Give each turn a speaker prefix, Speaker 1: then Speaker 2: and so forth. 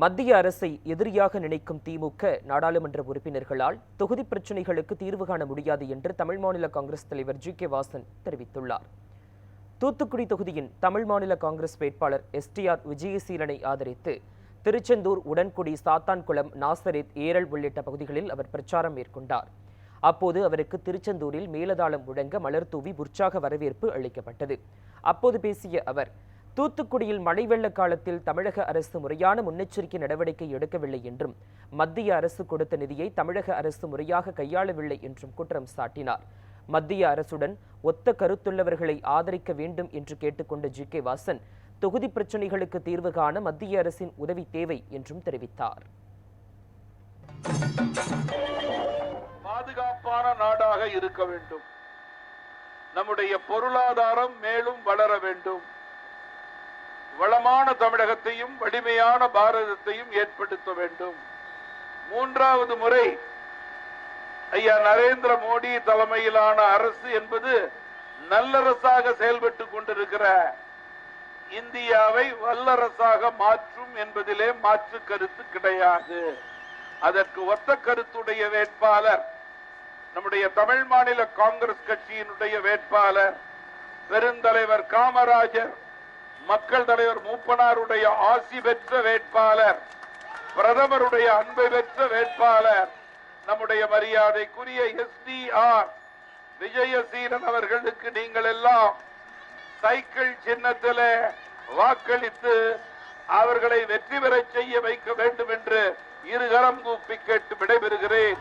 Speaker 1: மத்திய அரசை எதிரியாக நினைக்கும் திமுக நாடாளுமன்ற உறுப்பினர்களால் தொகுதி பிரச்சினைகளுக்கு தீர்வு காண முடியாது என்று தமிழ் மாநில காங்கிரஸ் தலைவர் ஜி கே வாசன் தெரிவித்துள்ளார். தூத்துக்குடி தொகுதியின் தமிழ் மாநில காங்கிரஸ் வேட்பாளர் எஸ்டிஆர் விஜயசீலனை ஆதரித்து திருச்செந்தூர் உடன்குடி சாத்தான்குளம் நாசரித் ஏரல் உள்ளிட்ட பகுதிகளில் அவர் பிரச்சாரம் மேற்கொண்டார். அப்போது அவருக்கு திருச்செந்தூரில் மேலதாளம் முழங்க மலர் தூவி உற்சாக வரவேற்பு அளிக்கப்பட்டது. அப்போது பேசிய அவர் தூத்துக்குடியில் மழை வெள்ள காலத்தில் தமிழக அரசு முறையான முன்னெச்சரிக்கை நடவடிக்கை எடுக்கவில்லை என்றும் மத்திய அரசு கொடுத்த நிதியை தமிழக அரசு முறையாக கையாளவில்லை என்றும் குற்றம் சாட்டினார். மத்திய அரசுடன் ஒத்த கருத்துள்ளவர்களை ஆதரிக்க வேண்டும் என்று கேட்டுக்கொண்ட ஜி. கே. வாசன் தொகுதி பிரச்சினைகளுக்கு தீர்வு காண மத்திய அரசின் உதவி தேவை என்றும் தெரிவித்தார்.
Speaker 2: பாதுகாப்பான நாடாக இருக்க வேண்டும். நம்முடைய பொருளாதாரம் மேலும் வளர வேண்டும். வளமான தமிழகத்தையும் வலிமையான பாரதத்தையும் ஏற்படுத்த வேண்டும். மூன்றாவது முறை ஐயா நரேந்திர மோடி தலைமையிலான அரசு என்பது நல்லரசாக செயல்பட்டு கொண்டிருக்கிற இந்தியாவை வல்லரசாக மாற்றும் என்பதிலே மாற்று கருத்து கிடையாது. அதற்கு ஒத்த கருத்துடைய வேட்பாளர் நம்முடைய தமிழ் மாநில காங்கிரஸ் கட்சியினுடைய வேட்பாளர் பெருந்தலைவர் காமராஜர் மக்கள் தலைவர் மூப்பனாருடைய ஆசி பெற்ற வேட்பாளர் பிரதமருடைய அன்பை பெற்ற வேட்பாளர் நம்முடைய மரியாதைக்குரிய எஸ்டிஆர் விஜயசீலன் அவர்களுக்கு நீங்கள் எல்லாம் சைக்கிள் சின்னத்தில் வாக்களித்து அவர்களை வெற்றி பெறச் செய்ய வைக்க வேண்டும் என்று இருகரம் கூப்பி கேட்டு விடைபெறுகிறேன்.